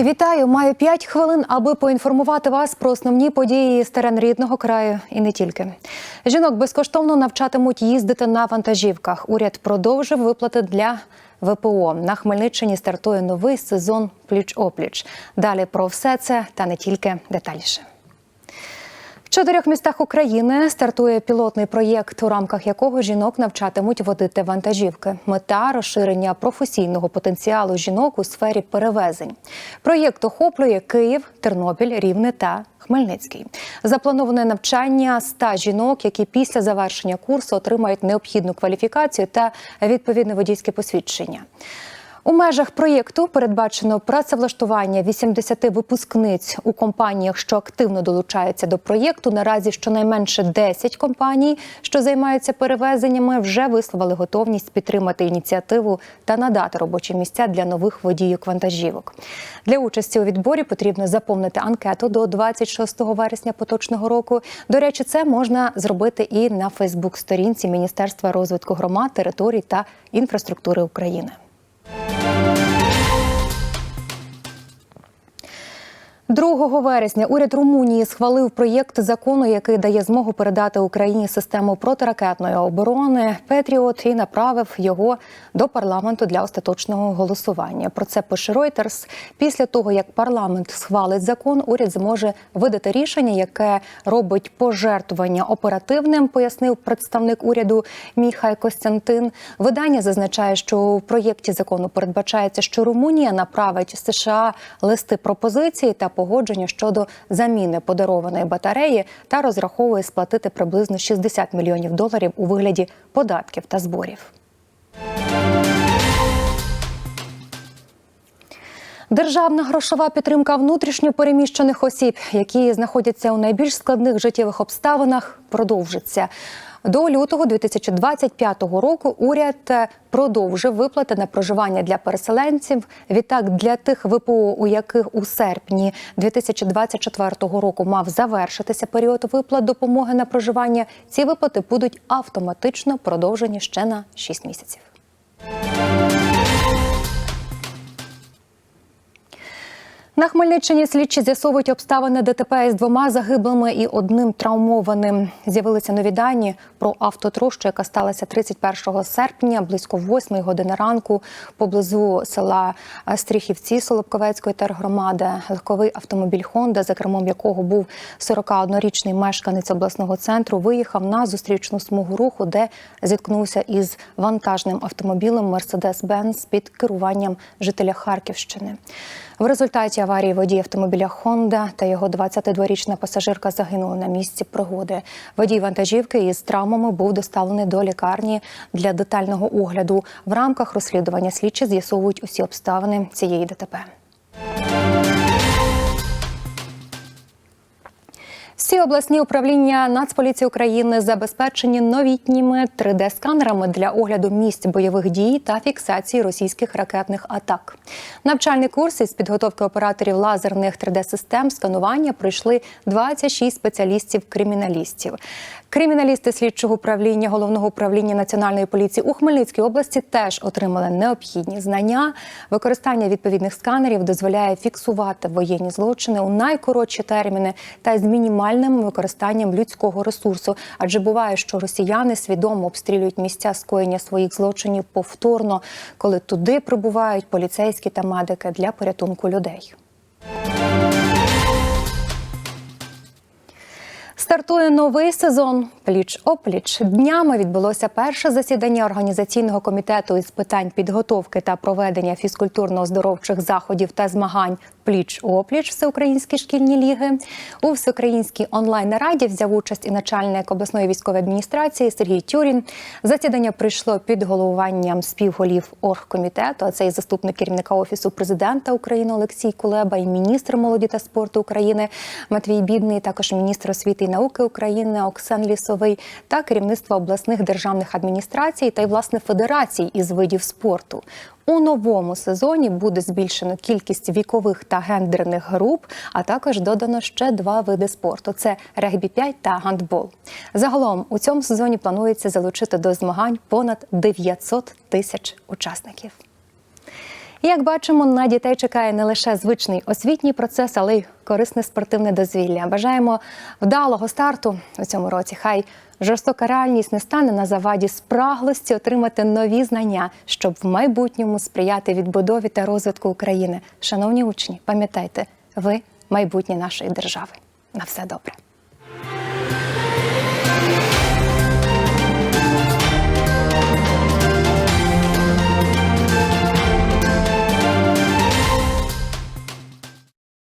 Вітаю! Маю 5 хвилин, аби поінформувати вас про основні події з терен рідного краю і не тільки. Жінок безкоштовно навчатимуть їздити на вантажівках. Уряд продовжив виплати для ВПО. На Хмельниччині стартує новий сезон пліч-опліч. Далі про все це та не тільки детальніше. Чотирьох містах України стартує пілотний проєкт, у рамках якого жінок навчатимуть водити вантажівки. Мета розширення професійного потенціалу жінок у сфері перевезень. Проєкт охоплює Київ, Тернопіль, Рівне та Хмельницький. Заплановане навчання 100 жінок, які після завершення курсу отримають необхідну кваліфікацію та відповідне водійське посвідчення. У межах проєкту передбачено працевлаштування 80 випускниць у компаніях, що активно долучаються до проєкту. Наразі щонайменше 10 компаній, що займаються перевезеннями, вже висловили готовність підтримати ініціативу та надати робочі місця для нових водіїв вантажівок. Для участі у відборі потрібно заповнити анкету до 26 вересня поточного року. До речі, це можна зробити і на Фейсбук-сторінці Міністерства розвитку громад, територій та інфраструктури України. 2 вересня уряд Румунії схвалив проєкт закону, який дає змогу передати Україні систему протиракетної оборони Петріот і направив його до парламенту для остаточного голосування. Про це пише Reuters. Після того як парламент схвалить закон, уряд зможе видати рішення, яке робить пожертвування оперативним, пояснив представник уряду Міхай Костянтин. Видання зазначає, що у проєкті закону передбачається, що Румунія направить США листи пропозиції та погодження щодо заміни подарованої батареї та розраховує сплатити приблизно 60 мільйонів доларів у вигляді податків та зборів. Державна грошова підтримка внутрішньо переміщених осіб, які знаходяться у найбільш складних життєвих обставинах, продовжиться. До лютого 2025 року уряд продовжив виплати на проживання для переселенців. Відтак для тих ВПО, у яких у серпні 2024 року мав завершитися період виплат допомоги на проживання, ці виплати будуть автоматично продовжені ще на 6 місяців. На Хмельниччині слідчі з'ясовують обставини ДТП із двома загиблими і одним травмованим. З'явилися нові дані про автотрощу, яка сталася 31 серпня, близько 8 години ранку, поблизу села Стріхівці Солобковецької тергромади. Легковий автомобіль Хонда, за кермом якого був 41-річний мешканець обласного центру, виїхав на зустрічну смугу руху, де зіткнувся із вантажним автомобілем Мерседес-Бенц під керуванням жителя Харківщини. В результаті аварії водій автомобіля Хонда та його 22-річна пасажирка загинули на місці пригоди. Водій вантажівки із травмами був доставлений до лікарні для детального огляду. В рамках розслідування слідчі з'ясовують усі обставини цієї ДТП. Всі обласні управління Нацполіції України забезпечені новітніми 3D-сканерами для огляду місць бойових дій та фіксації російських ракетних атак. Навчальний курс із підготовки операторів лазерних 3D-систем сканування пройшли 26 спеціалістів-криміналістів. Криміналісти слідчого управління головного управління національної поліції у Хмельницькій області теж отримали необхідні знання. Використання відповідних сканерів дозволяє фіксувати воєнні злочини у найкоротші терміни та з мінімальним використанням людського ресурсу. Адже буває, що росіяни свідомо обстрілюють місця скоєння своїх злочинів повторно, коли туди прибувають поліцейські та медики для порятунку людей. Стартує новий сезон пліч-опліч. Днями відбулося перше засідання організаційного комітету із питань підготовки та проведення фізкультурно-оздоровчих заходів та змагань пліч-опліч всеукраїнські шкільні ліги. У всеукраїнській онлайн-нараді взяв участь і начальник обласної військової адміністрації Сергій Тюрін. Засідання прийшло під головуванням співголів оргкомітету. А це і заступник керівника офісу президента України Олексій Кулеба, і міністр молоді та спорту України Матвій Бідний, також міністр освіти і науки України Оксан Лісовий та керівництво обласних державних адміністрацій та й власне федерацій із видів спорту. У новому сезоні буде збільшено кількість вікових та гендерних груп, а також додано ще два види спорту: це регбі 5 та гандбол. Загалом у цьому сезоні планується залучити до змагань понад 900 тисяч учасників. Як бачимо, на дітей чекає не лише звичний освітній процес, але й корисне спортивне дозвілля. Бажаємо вдалого старту у цьому році. Хай жорстока реальність не стане на заваді спраглості отримати нові знання, щоб в майбутньому сприяти відбудові та розвитку України. Шановні учні, пам'ятайте, ви майбутнє нашої держави. На все добре.